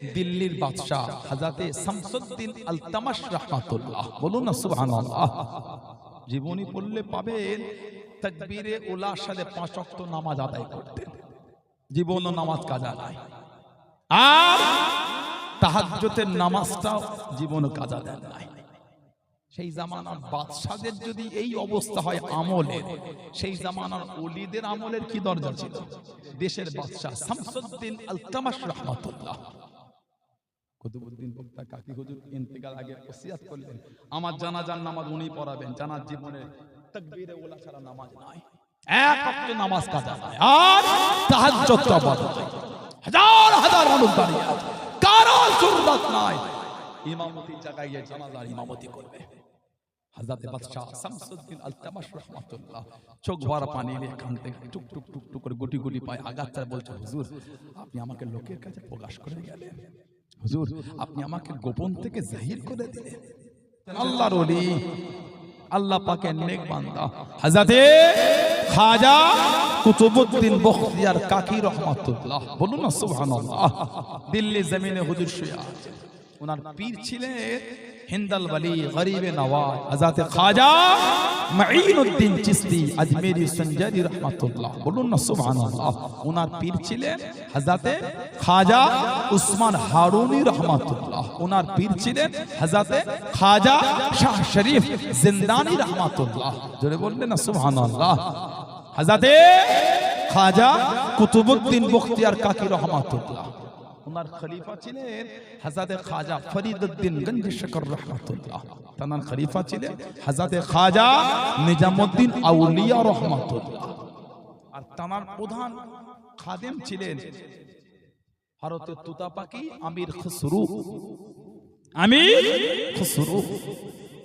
দিল্লির বাদশাহ হাজাতে শামসুদ্দিন আল তামাশ রাহমাতুল্লাহ। বলুন না, সুবহানাল্লাহ। জীবনী পড়লে পাবেন, তাকবীরে উলার সাথে পাঁচ ওয়াক্ত নামাজ আদায় করতেন জীবন ও নামাজ কাজা নাই আর তাহাজ্জুদের নামাজটাও জীবন কাজা দেন নাই সেই জামানার বাদশাদের যদি এই অবস্থা হয় আমলের, সেই জামানার ওলিদের আমলের কি দরজা ছিল? দেশের বাদশাহ শামসুদ্দিন আল তামাশ রাহমাতুল্লাহ। কুতুবুদ্দিন বক্তা কাকি হুজুর ইন্তেকাল আগে ওসিয়াত করলেন। আমার জানাজার নামাজ উনি পড়াবেন জানার জীবনে ওলা ছাড়া নামাজ নাই। এক নামাজ কাজা নাই, আর হাজার হাজার মানুষ দাঁড়িয়ে আছে কারও সুন্নাত নাই। গিয়ে জানাজার ইমামতি করবে। শামসুদ্দিন চোখ ভরা পানি নিয়ে টুক টুক টুক টুক করে গুটি গুটি পায় আগাচ্ছা বলছে, হুজুর, আপনি আমাকে লোকের কাছে প্রকাশ করে গেলেন। হুজুর আপনি আমাকে গোপন থেকে জাহির করে দিলেন। আল্লাহর ওলি আল্লাহ পাকের নেক বান্দা। হাজাতে খাজা কুতুবউদ্দিন বখতিয়ার কাকি রহমাতুল্লাহ। বলুন না সুবহানাল্লাহ। দিল্লি জমিনে হুজুর শুয়ে আছে। ওনার পীর ছিলেন হিন্দাল ওয়ালি গরিবে নওয়াজ। হযরত খাজা মাঈনউদ্দিন চিশতি আজমেরি সঞ্জারি রহমাতুল্লাহ। বলুন না, সুবহানাল্লাহ। ওনার পীর ছিলেন হযরত খাজা উসমান হারুনি রহমাতুল্লাহ। ওনার পীর ছিলেন হযরত খাজা শাহ শরীফ জিন্দানি রহমাতুল্লাহ। জোরে বললেন না, সুবহানাল্লাহ। হযরত খাজা কুতুবউদ্দিন বখতিয়ার কাকি রহমাতুল্লাহ। ওনার খলিফা ছিলেন হাজাতে খাজা ফরিদুদ্দিন গঞ্জ শকর রহমাতুল্লাহ। তানার খলিফা ছিলেন হাজাতে খাজা নিজামুদ্দিন আউলিয়া রহমাতুল্লাহ। আর তানার প্রধান খাদেম ছিলেন ভারতের তুতা পাখি আমির খসরু। আমির খসরু।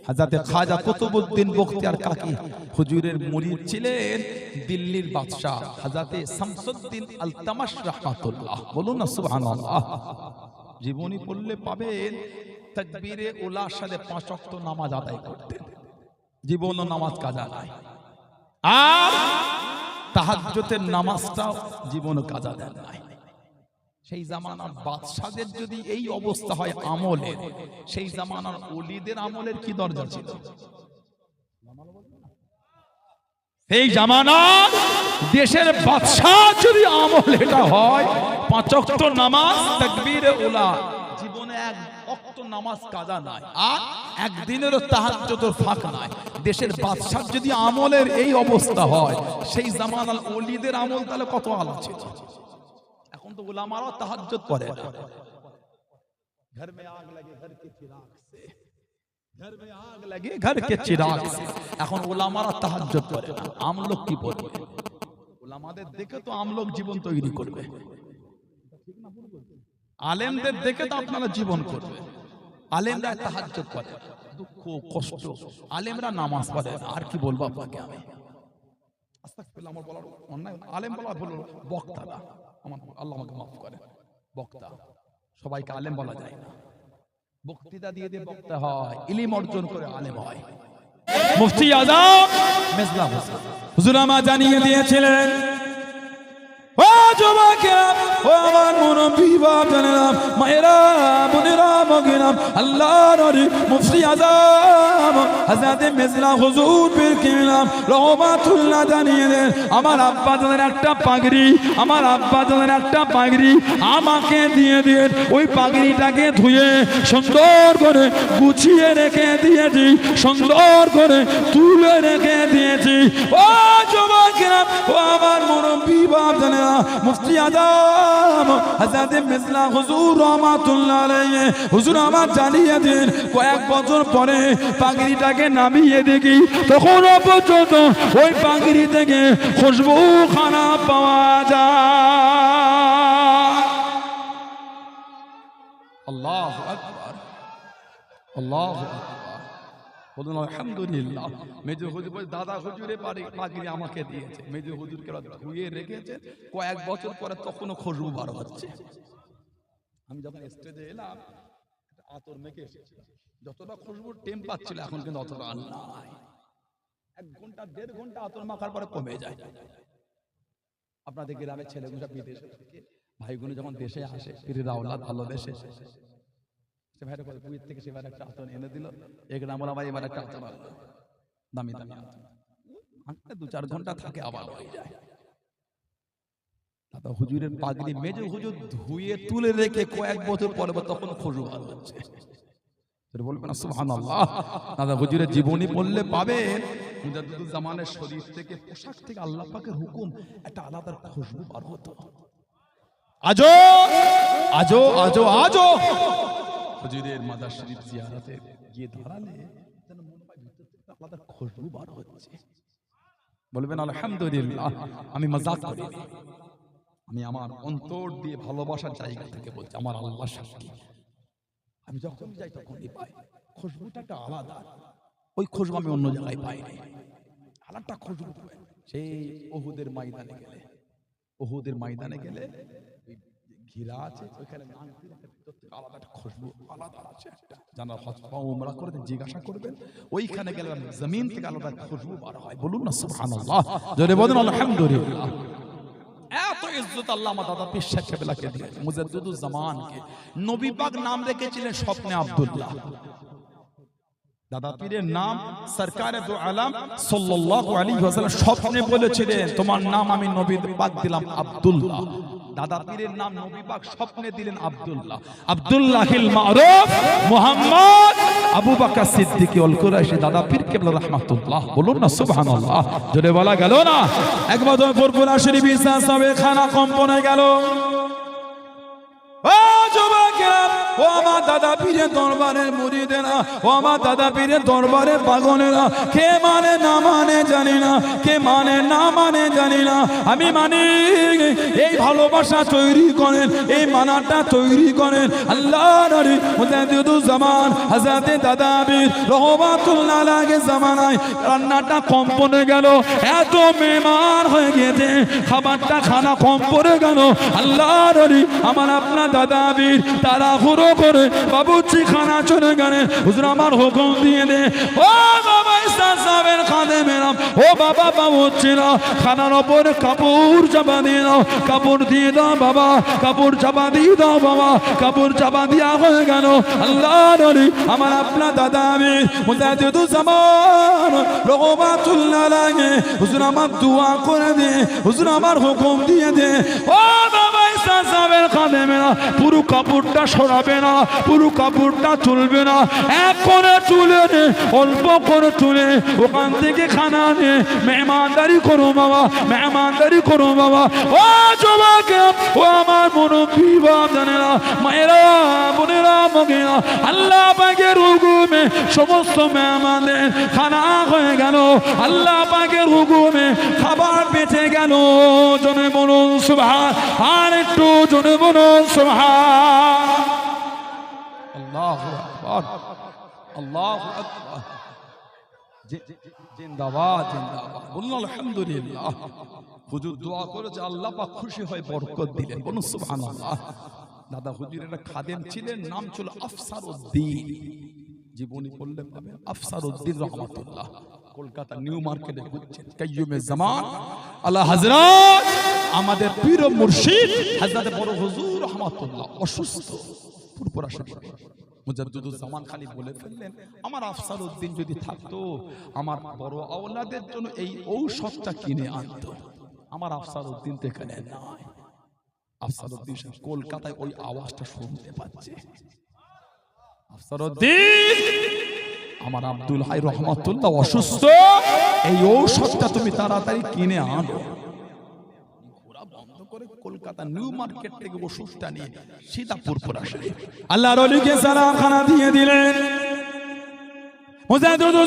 হাজাতে খাজা কুতুবউদ্দিন বখতিয়ার কাকি হুজুরের মুরিদ ছিলেন দিল্লির বাদশাহ হাজাতে শামসুদ্দিন আল তামাশ রাহমাতুল্লাহ। বলুন না, সুবহানাল্লাহ। জীবনী পড়লে পাবেন তাকবীরে উলার সাথে পাঁচ ওয়াক্ত নামাজ আদায় করতেন জীবন ও নামাজ কাজা নাই আর তাহাজ্জুদের নামাজটাও জীবন কাজা দেন নাই। সেই জামানার বাদশাদের যদি এই অবস্থা হয় আমলের সেই জামানার অলিদের আমলের কি দরজা ছিল? এই জামানা দেশের বাদশাহ যদি আমল এটা হয় পাঁচ ওয়াক্ত নামাজ তাকবীরে উলা। জীবনে এক ওয়াক্ত নামাজ কাজা নাই আর একদিনেরও তাহাজ্জুদের ফাঁক নাই। দেশের বাদশাহ যদি আমলের এই অবস্থা হয় সেই জামানার ওলিদের আমল তাহলে কত আলো ছিল? তো উলামারা তাহাজ্জুদ করে না घर में आग लगे घर के चिराग से घर में आग लगे घर के चिराग से এখন উলামারা তাহাজ্জুদ করে না আমলোক কি বলবে উলামাদের দেখে তো আমলোক জীবন তৈরি করবে আলেমদের দেখে তো আপনারা জীবন করবে আলেমরা তাহাজ্জুদ করে দুঃখ কষ্ট আলেমরা নামাজ পড়ে না। আর কি বলবো আপনাকে আমি আস্তাগফিরুল্লাহ, আমার বলার অন্যায় আলেম বলা বলো বক্তা না আমার আল্লাহ আমাকে মাফ করে। বক্তা, সবাইকে আলেম বলা যায় না। বক্তৃতা দিয়ে দিয়ে বক্তা হয়, ইলিম অর্জন করে আলেম হয়। মুফতি আজম মেজলা হোসেন, হুজুর আমার জানিয়ে দিয়েছিলেন, ও যুবকেরা, ও আমার মুরব্বী বাপজানেরা মায়েরা মগিরাম আল্লাহর মুফতি আজম, হযরত মেজলা হুজুর পীর কিবলাম রহমাতুল্লাহ জানিয়ে দেন আমার আব্বা জানের একটা পাগড়ি, আমার আব্বা জানের একটা পাগড়ি, আমাকে দিয়ে দিন ওই পাগড়িটাকে ধুয়ে সুন্দর করে গুছিয়ে রেখে দিয়েছি, সুন্দর করে তুলে রেখে দিয়েছি। ও যুবকেরা ও আমার মুরব্বী বাপ জানেরা, মুফতি আজম, হযরত মিসলা হুজুর রহমাতুল্লাহ আলাইহি, হুজুর আমার জানিয়ে দিন, কয়েক বছর পরে পাগড়িটাকে নামিয়ে দেখি, তখন পর্যন্ত ওই পাগড়ি থেকে খুশবু খানা পাওয়া যায়। হুজুর হুজুরে কয়েক বছর পরে তখনও খুশবু বার হচ্ছে। আমি যখন স্টেজে এলাম আতর মেখে এসেছিলাম যতটা খুশবুর টেম পাচ্ছিল, এখন কিন্তু অতটা নাই এক ঘণ্টা, দেড় ঘণ্টা আতর মাখার পরে কমে যায়। আপনাদের গ্রামের ছেলেগুলো বিদেশে থেকে। ভাইগুলো যখন দেশে আসে, ফিরে রাওলাদ ভালো দেশে সে ভাইরা বলে, কুয়েত থেকে সেবার একটা আতন এনে দিল। এক রামলা ভাই এবার একটা আনলো। দামি দামি আনতে দু চার ঘণ্টা থাকে, আবার হয়ে যায়। দাদা হুজুরের পাগড়ি মেজে হুজুর ধুয়ে তুলে রেখে কয়েক বছর পরে তখন খুশবু বার হচ্ছে হুজুরের জীবনী আজো আজো আজো বলবেন, আলহামদুলিল্লাহ, আমি মজাক করি আমি আমার অন্তর দিয়ে ভালোবাসার জায়গা থেকে বলছি, আমার আল্লাহ সাক্ষী। আমি যখন যাই তখনই পাই। খুশবুটা একটা আলাদা। ওই খুশবু আমি অন্য জায়গায় পাই নাই। আলাদা খুশবু সেই ওহুদের ময়দানে গেলে। ওহুদের ময়দানে গেলে ঘিরা আছে, ওইখানে আলাদা খুশবু, আলাদা আছে একটা। যারা হজ বা উমরা করে জিজ্ঞাসা করবেন। ওইখানে গেলে জমিন থেকে আলাদা খুশবু বার হয়। বলুন না, সুবহানাল্লাহ। জোরে বলুন, আলহামদুলিল্লাহ। ইজ্জত আল্লাহ আমার দাদা পাক নাম রেখেছিলেন স্বপ্নে আব্দুল্লাহ। দাদা পীরের নাম সরকার স্বপ্নে বলেছিলেন, তোমার নাম আমি নবী পাক দিলাম আব্দুল্লাহ। দাদা পীরের নাম নবী পাক স্বপ্নে দিলেন আব্দুল্লাহ। আব্দুল্লাহিল মারুফ মুহাম্মদ আবু বকর সিদ্দিক অল কুরাইশি। দাদা পীর কেবলা রাহমাতুল্লাহ। বলুন না সুবহানাল্লাহ। জোরে বলা গেল না? একবার তো ফুরফুরা শরীফ ইসা সাবে খানা কম্পনে গেল। ও আমার দাদা পীরের দরবারের মুরিদেরা ও আমার দাদা পীরের দরবারের পাগনেরা কে মানে না মানে জানি না, কে মানে না মানে জানি না। আমি মানি এই ভালোবাসা তৈরি করেন, এই মানাটা তৈরি করেন। আল্লাহ মুজাদ্দিদুল জামান, হযরতে দাদা পীর রহমাতুল্লাহ আলাইহি জামানায় রান্নাটা কম পড়ে গেল, এত মেহমান হয়ে গেছে, খাবারটা খানা কম পড়ে গেল। আল্লাহ নবী আমার আপনার দাদা বীর তারা হুড়ো করে বাবুচি খানা চলে গেলে। হুজুর, আমার হুকুম দিয়ে দে। ও বাবা সাহেবের মেরাম ও বাবা খানার ওপরে কাপড় চাপা দিয়ে দাও। কাপড় দিয়ে দাও বাবা, কাপড় চাপা দিয়ে দাও বাবা, কাপড় চাপা দিয়া হয়ে গেল। আল্লাহ আমার আপনার দাদা আমি রহমাতুল্লাহ লাগে হুজুর, আমার দোয়া করে দে। হুজুর, আমার হুকুম দিয়ে দে। ও বাবা ইসা সাহেবের কাঁধে মেরা পুরো কাপড়টা সরাবে না, পুরো কাপড়টা তুলবে না। এক করে তুলে নে, অল্প করে তুলে ওখান থেকে খানা নে। মেহমানদারি করো বাবা, মেহমানদারি করো বাবা। ও জবাকে ও আমার মুরব্বী বাপ জানেরা, মায়েরা, বোনেরা, মগেরা, আল্লাহ পাকের হুকুমে সমস্ত মেহমানদের খানা হয়ে গেল। আল্লাহ পাকের হুকুমে খাবার বেঁচে গেল। জনে বলুন সুভাষ আর একটু জনে বলুন জিন্দাবাদ জিন্দাবাদ। আলহামদুলিল্লাহ। হুজুর দোয়া করেছে, আল্লাহ পাক খুশি বরকত দিলেন। বলুন, সুবহানাল্লাহ। দাদা খাদেম ছিলেন, নাম ছিল আফসার জীবনী পড়লে পাবেন আফসার রহমাতুল্লাহ। কলকাতা নিউ মার্কেটে ঘুরছেন। কাইয়ুমে জামান। আল্লাহ আমাদের পীর মুর্শিদ হযরত বড় হুজুর রহমাতুল্লাহ অসুস্থ। পুরপুরা জামান খালি বলে ফেললেন, আমার আফসার উদ্দিন যদি থাকতো, আমার বড় আওলাদের জন্য এই ঔষধটা কিনে আনতো। আমার আফসার উদ্দিন তো এখানে নয় আফসার উদ্দিন কলকাতায় ওই আওয়াজটা শুনতে পাচ্ছে। আফসার উদ্দিন আমার আব্দুল হাই রহমাতুল্লাহ অসুস্থ, এই ঔষধটা তুমি তাড়াতাড়ি কিনে আনো। করে কলকাতা নিউ মার্কেট থেকে ওষুধটা নিয়ে সীতাপুর শরীফ আল্লাহ রলিকে সালাম খানা দিয়ে দিলেন।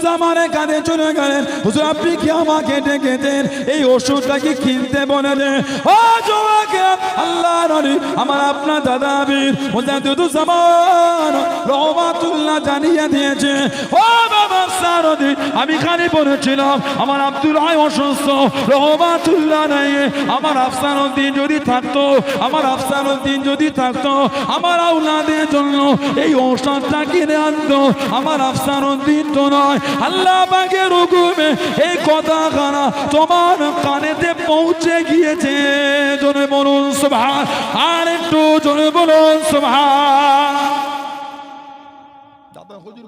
জামানের কাঁধে চলে গেলেন হুজুর, আপনি কি আমাকে ডেকেছেন এই ওষুধটা কি কিনতে বলে দেন? ও জোয়াকে আল্লাহ নবী আমার আপনার দাদা বীর মুজাহিদুল জামান রহমাতুল্লাহ জানিয়ে দিয়েছে। ও বাবা আফসারদি আমি খালি বলেছিলাম, আমার আব্দুল আয় অসুস্থ, রহমাতুল্লাহ নাই। আমার আফসারউদ্দিন যদি থাকতো, আমার আফসারউদ্দিন যদি থাকতো, আমার আউলাদের জন্য এই ঔষধটা কিনে আনতো। আমার আফসারউদ্দিন তো নয়। আল্লাহ পাকের হুকুমে এই কথা খানা তোমার কানেতে পৌঁছে গিয়েছে। জনে বলুন সুবহান। আর একটু জনে বলুন দাদা হুজুর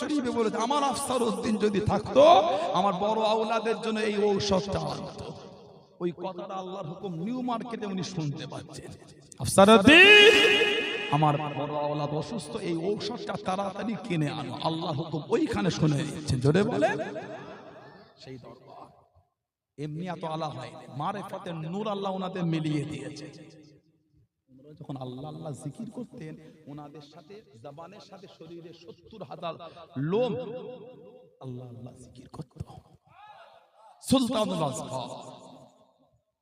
শরীফে বলেছে আমার আফসার উদ্দিন যদি থাকতো আমার বড় আউলাদের জন্য এই ঔষধটা আনতো। ওই কথাটা আল্লাহর হুকুম নিউ মার্কেটে উনি শুনতে পাচ্ছেন। আফসারউদ্দিন! আমার বড় আওলাদ অসুস্থ, এই ঔষধটা তাড়াতাড়ি কিনে আনো। আল্লাহ হুকুম ওইখানে শুনে দিচ্ছেন জোরে বলে। সেই দরবার। এমনি এত আলা হয়নি মারে ফতে নূর আল্লাহ ওনাদের মিলিয়ে দিয়েছে। যখন আল্লাহ আল্লাহ জিকির করতেন ওনাদের সাথে, জবানের সাথে শরীরে সত্তর হাজার লোম আল্লাহ আল্লাহ জিকির করত। আজফর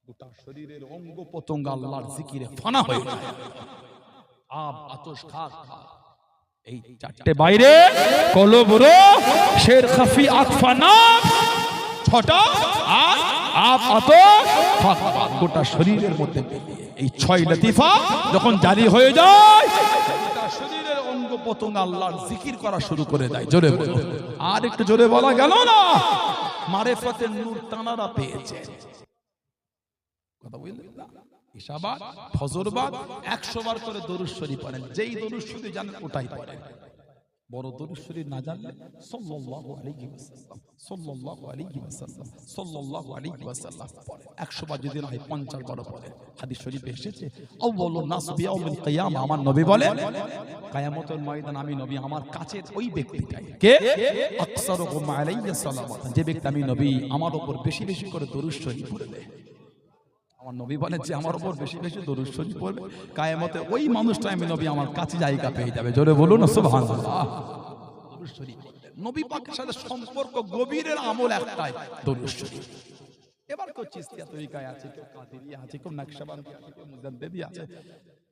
গোটা শরীরের অঙ্গ প্রত্যঙ্গ আল্লাহর জিকিরে ফানা হয়ে যায়। আব এই চারটে বাইরে কলবুরো শের খাফি আকফানা ছটা, আর ফাক। গোটা শরীরের মধ্যে এই ছয় লতিফা যখন জারি হয়ে যায় শরীরের অঙ্গ জিকির করা শুরু করে দেয়। জোরে আর একটু জোরে বলা গেল না? মারেফতের নূর তানারা পেয়েছে। কথা বুঝলেন না? ইশাবাদ ফজরবাদ, একশো বার করে শরীফ পড়েন। যেই জানেন, ওটাই পড়েন। বড় না জানলে সাল্লাল্লাহু আলাইহি ওয়াসাল্লাম, সাল্লাল্লাহু আলাইহি ওয়াসাল্লাম, সাল্লাল্লাহু আলাইহি ওয়াসাল্লাম পড়েন 100 বার যদি না হয় 50 বার পড়েন হাদিস এসেছে কিয়ামা আমার নবী বলে ময়দান আমি নবী আমার কাছের ওই ব্যক্তিটাই। কে? আকসারুহুম আলাইয়া সালাওয়াত যে ব্যক্তি আমি নবী, আমার উপর বেশি বেশি করে দরুদ শরীফ পড়বে আমার নবী বলেন যে আমার উপর বেশি বেশি দরুদ শরীফ পড়বে। কায়ামতে ওই মানুষটা আমি নবী আমার কাছে জায়গা পেয়ে যাবে। জোরে বলুন সুবহানাল্লাহ দরুদ শরীফ নবী পাকের সাথে সম্পর্ক গভীরের আমল একটাই দরুদ শরীফ। এবার কেউ চিস্তিয়া তরিকায় আছে কেউ কাদেরিয়া আছে কেউ নকশবন্দি আছে কেউ মুজাদ্দিদি আছে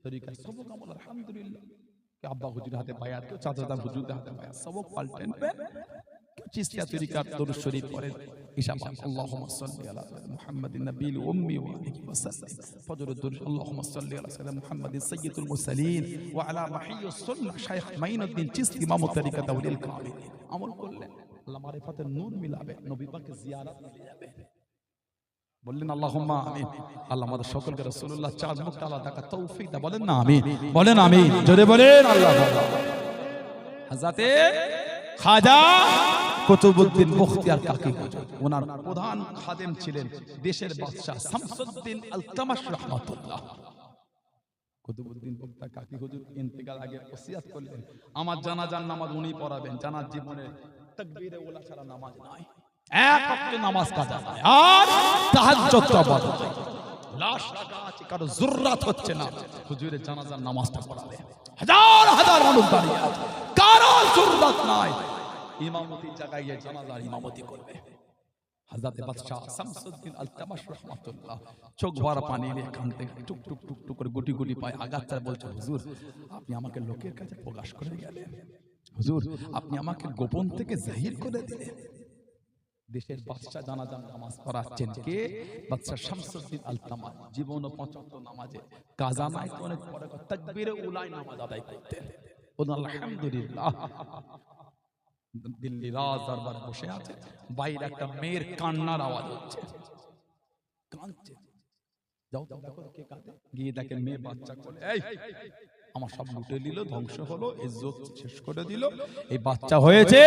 তরিকায় সবক আমল আলহামদুলিল্লাহ। আব্বা হুজুর হাতে বায়াত কেউ চাচা হুজুরের হাতে বায়াত সবক পাল্টেন কেউ তরিকার দরুদ আল্লাহুম্মা ওয়া আলিহি দরুদ, আল্লাহুম্মা ওয়া আলা মাহিয়্যিস সুন্নাহ শাইখ মাইনুদ্দিন চিশতি ইমাম তরিকা দাউলিল কামিল আমল করলেন, আল্লাহ মারিফাতের বললেন, আল্লাহুম্মা আমিন। আল্লাহ আমাদের সকলকে রাসূলুল্লাহ চাঁদ মুক্ত আল্লাহ দেখা তৌফিক দাও বলেন না, আমিন। বলেন আমি জোরে বলেন, আল্লাহ হাজাতে খাজা কুতুবউদ্দিন মুখতিয়ার কাকি ওনার প্রধান খাদেম ছিলেন দেশের বাদশা শামসুদ্দিন আলতামাশ রহমাতুল্লাহ। কুতুবউদ্দিন মুখতিয়ার কাকি হুজুর ইন্তেকাল আগে ওসিয়াত করলেন। আমার জানাজার নামাজ উনি পড়াবেন। জানার জীবনে তাকবীরে ওলা ছাড়া নামাজ নাই। এক ওয়াক্ত নামাজ কাজা নাই। আর তাহাজ্জুদ আবাদ লাশ রাখা আছে, কারও জুররাত হচ্ছে না। হুজুরের জানাজার নামাজটা পড়াবে হাজার হাজার মানুষ দাঁড়িয়ে আছে। কারও জুররাত নাই। ইমামতি জায়গায় গিয়ে জানাজার ইমামতি করবে। হযরতে বাদশাহ শামসুদ্দিন আলতামাশ রাহমাতুল্লাহ চোখ ভরা পানি নিয়ে কান থেকে টুক টুক টুক টুক করে গুটি গুটি পায় আগাচ্ছা বলছে, হুজুর, আপনি আমাকে লোকের কাছে প্রকাশ করে গেলেন। হুজুর, আপনি আমাকে গোপন থেকে জাহির করে দিলেন। দেশের বাদশাহ জানাজান নামাজ পড়াচ্ছেন কে? বাদশাহ শামসুদ্দিন আল তামাজ জীবন পঁচাত্তর নামাজে কাজা নাই অনেক পরে তাকবীরে উলাই নামাজ আদায় করতেন। আলহামদুলিল্লাহ দিল্লি রাজ দরবার বসে আছে, বাইরে একটা মেয়ের কান্নার আওয়াজ হচ্ছে। কাঁদছে। যাও তো দেখো কে কাঁদে। গিয়ে দেখেন মেয়ে বাচ্চা করে এই, আমার সব লুটে নিল, ধ্বংস হলো, ইজ্জত শেষ করে দিল, এই বাচ্চা হয়েছে,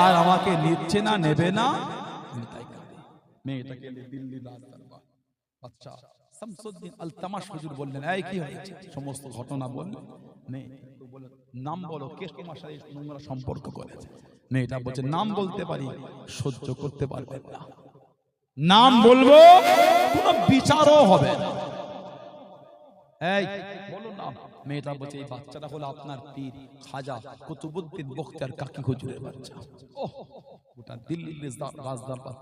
আর আমাকে নিচ্ছে না, নেবে না। তাই কাঁদি। মেয়েটাকে দিল্লি রাজ দরবার আচ্ছা শামসুদ্দিন আল তামাশ হুজুর বললেন, এই কি হয়েছে? সমস্ত ঘটনা বললেন। নাম বলো, কে তোমার সাথে নোংরা সম্পর্ক করেছে? মেয়েটা বলছে, নাম বলতে পারি, সহ্য করতে পারবে না। নাম বলব, কোনো বিচারও হবে না। এই বলুন না। মেয়েটা বলছে, এই বাচ্চাটা হলো আপনার পীর খাজা কুতুবুদ্দিন বখতিয়ার কাকি হুজুরের বাচ্চা। ওহ দিল্লির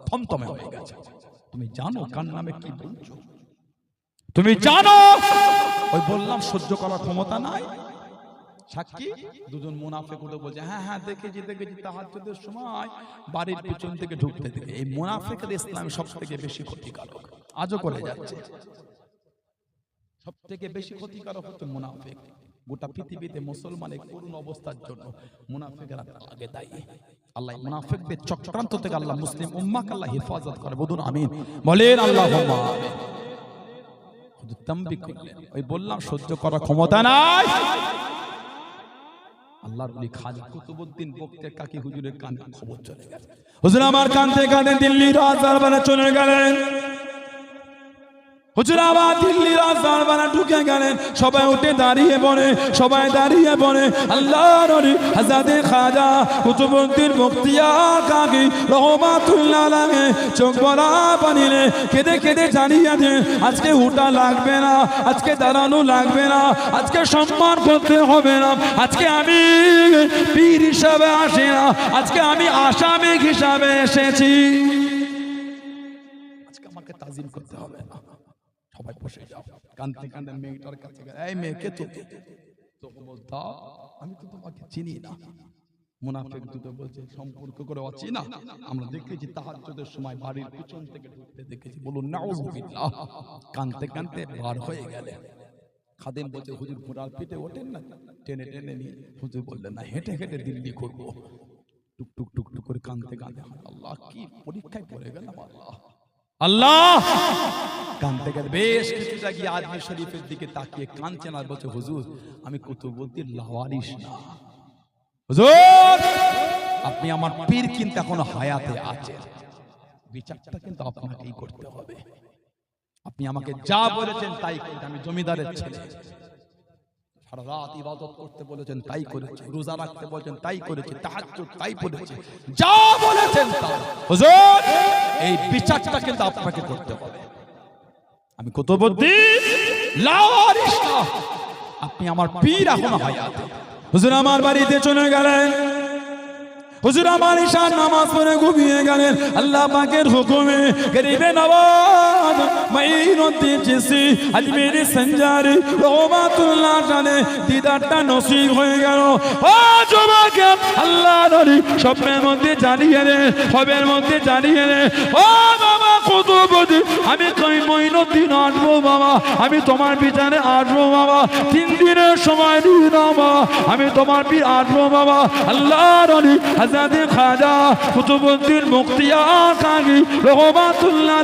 থমথমে হয়ে গেছে। তুমি জানো কার নামে কি বলছো? তুমি জানো? ওই বললাম সহ্য করার ক্ষমতা নাই। সাক্ষী? দুজন মুনাফেক উঠে বলছে হ্যাঁ হ্যাঁ দেখেছি দেখেছি তাহাজ্জুদের সময় বাড়ির পিছন থেকে ঢুকতে দেখে এই মুনাফেকের ইসলাম সব থেকে বেশি ক্ষতিকারক। আজও করে যাচ্ছে। সব থেকে বেশি ক্ষতিকারক হচ্ছে মুনাফেক। গোটা পৃথিবীতে মুসলমানের করুণ অবস্থার জন্য মুনাফেকেরা আগে দায়ী। আল্লাহ মুনাফেকদের চক্রান্ত থেকে আল্লাহ মুসলিম উম্মাকে আল্লাহ হেফাজত করে। বলুন আমিন। বলেন আল্লাহ তাম্বি করলেন। ওই বললাম সহ্য করার ক্ষমতা নাই। আল্লাহর ওলি খাজা কুতুবউদ্দিন বক্তে কাকি হুজুরের কানে খবর চলে গেছে। হুজুর আমার কান থেকে কানে দিল্লি রাজার বানা চলে গেলেন। হুজুর আবার দিল্লি ঢুকে গেলেন। সবাই উঠে দাঁড়িয়ে পড়ে, সবাই দাঁড়িয়ে পড়ে। আল্লাহ নরি হাজাদে খাজা কুতুবুদ্দিন বখতিয়ার কাকি রহমাতুল্লাহ লাগে চোখ বলা কেঁদে কেঁদে জানিয়ে দে আজকে উঠা লাগবে না, আজকে দাঁড়ানো লাগবে না, আজকে সম্মান করতে হবে না, আজকে আমি পীর হিসাবে আসি না, আজকে আমি আসামিক হিসাবে এসেছি। আজকে আমাকে তাজিম করতে হবে না। সবাই বসে যাও। কানতে কানতে মেয়েটার কাছে এই মেয়েকে তো? আমি তো তোমাকে চিনি না। মুনাফিক দুটো বলছে, সম্পর্ক করে আছি না আমরা দেখেছি তাহাজ্জুদের সময় বাড়ির পিছন থেকে ঢুকতে দেখেছি। বলুন, নাউজুবিল্লাহ। কানতে কানতে বার হয়ে গেলে খাদেম বলছে, হুজুর ঘোড়ার পিঠে ওঠেন না? টেনে টেনে নিয়ে হুজুর বললেন, না, হেঁটে হেঁটে দিল্লি করব টুক টুক টুক টুক করে কানতে কানতে আল্লাহ, কি পরীক্ষায় পড়ে গেলাম, আল্লাহ। আল্লাহ! কানতে গেলে বেশ কিছুটা গিয়ে আজমি শরীফের দিকে তাকিয়ে কাঁদছেন আর বলছে, হুজুর, আমি কুতুবুদ্দিন লাওয়ারিস না। হুজুর, আপনি আমার পীর কিন্তু এখনও হায়াতে আছে বিচারটা কিন্তু আপনাকেই করতে হবে। আপনি আমাকে যা বলেছেন তাই করতে, আমি জমিদারের ছেলে। সারা রাত ইবাদত করতে বলেছেন তাই করেছি, রোজা রাখতে বলেছেন তাই করেছি, তাহাজ্জুদ তাই পড়েছি। যা বলেছেন তাই। হুজুর, এই বিচারটা কিন্তু আপনাকে করতে হবে। আমি কত না। আপনি আমার পীর এখনও হুজুর আমার বাড়িতে চলে গেলেন। হুজুর আমার ঈশান নামাজ পড়ে ঘুমিয়ে গেলেন। আল্লাহ পাকের হুকুমে গরিবে নবাব মাইনুদ্দিন চিসি, আজমেরি সঞ্জারি, রহমাতুল্লাহ জানে দিদারটা নসিব হয়ে গেল। ও যুবকে আল্লাহ নরি স্বপ্নের মধ্যে জানিয়ে রে সবের মধ্যে জানিয়ে রে ও বাবা বদি, আমি কই আসব বাবা, আমি তোমার বিচারে আসব বাবা, তিন দিনের সময় বাবা, আমি তোমার পি আসব বাবা আল্লাহ রনি খাজা, কুতুবুদ্দিন মুক্তিয়ার কাগি রহমাতুল্লাহ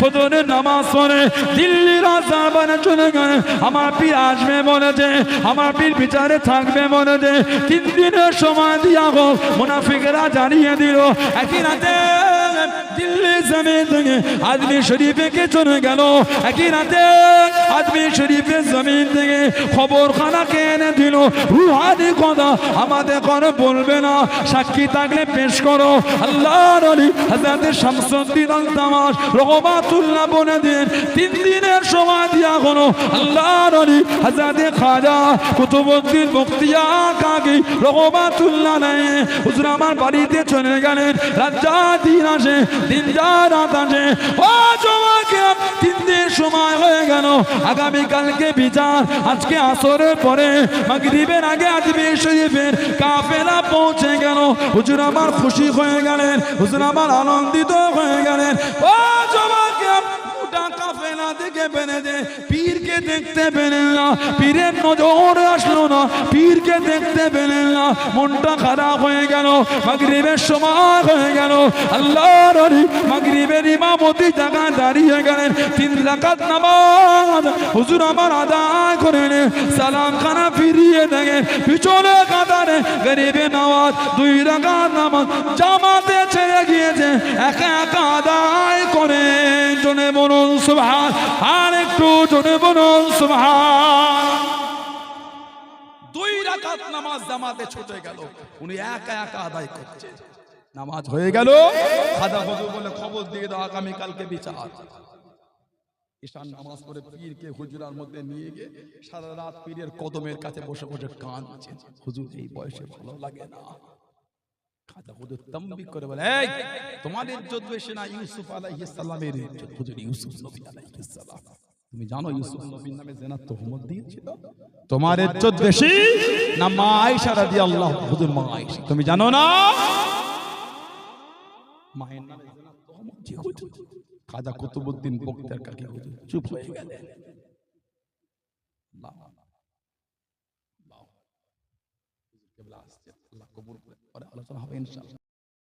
ফজরের নামাজ পড়ে দিল্লি রাজা চলে গেলে আমার পীর আসবে বলেছে আমার পীর বিচারে থাকবে বলেছে তিন দিনের সময় দিয়া গো, মুনাফিকেরা জানিয়ে দিল, একই রাতে জমিন থেকে আদমি শরীফে চলে গেল? একই রাতে আদমি শরীফের জমিন থেকে খবর খানা দিল? রুহানি কথা আমাদের করে বলবে না। সাক্ষী থাকলে পেশ করো। আল্লাহ তিন দিনের সময় দিয়া কোনো আল্লাহ আলী হাজাতে খাজা কুতুবুদ্দিন বক্তিয়া কাকি রহমাতুল্লাহ বাড়িতে চলে গেলেন। রাজা দিন আসে, দিন যা রাত ও তোমাকে তিন দিন সময় হয়ে গেল। আগামীকালকে বিচার, আজকে আসরের পরে মাগরিবের আগে আজমি শরীফের কাফেলা পৌঁছে গেল। হুজুর আমার খুশি হয়ে গেলেন, হুজুর আমার আনন্দিত হয়ে গেলেন। ও জমাকে গোটা কাফেলা দেখে পেরে দে পীরকে দেখতে পেলেন না। পীরের নজর আসলো না। পীরকে দেখতে পেলেন না। মনটা খারাপ হয়ে গেল। মাগরিবের সময় হয়ে গেল। আল্লাহর হরি মাগরিবের ইমামতি জায়গায় দাঁড়িয়ে গেলেন। তিন রাকাত নামাজ। হুজুর আমার আদায় করে নে সালাম খানা ফিরিয়ে দেখেন পিছনে কাতারে গরিবে নামাজ দুই রাকাত নামাজ। জামাতে ছেড়ে গিয়েছে। একা একা আদায় করে জনে বলুন, সুবহান। আর একটু জনে বলুন। কদমের কাছে বসে বসে কাঁদছে। হুজুর এই বয়সে ভালো লাগে না। খাদা হুজুর তম্বি করে বলে, এই তোমার ইজ্জত না, ইউসুফ আলাইহিস সালামের ইউসুফ নবী আলাইহিস তুমি জানো ইউসুফ নবীর নামে জেনার তহমত দিয়েছিল। তোমার ইজ্জত বেশি না মা আয়েশা রাদিয়াল্লাহু হুজুর মা আয়েশা। তুমি জানো না? মায়ের নামে জেনার তহমত যে হুজুর। খাজা কুতুবউদ্দিন বক্তার কাকে হুজুর চুপ হয়ে গেলেন। কেবলা আল্লাহ কবুল করে পরে আলোচনা হবে ইনশাআল্লাহ।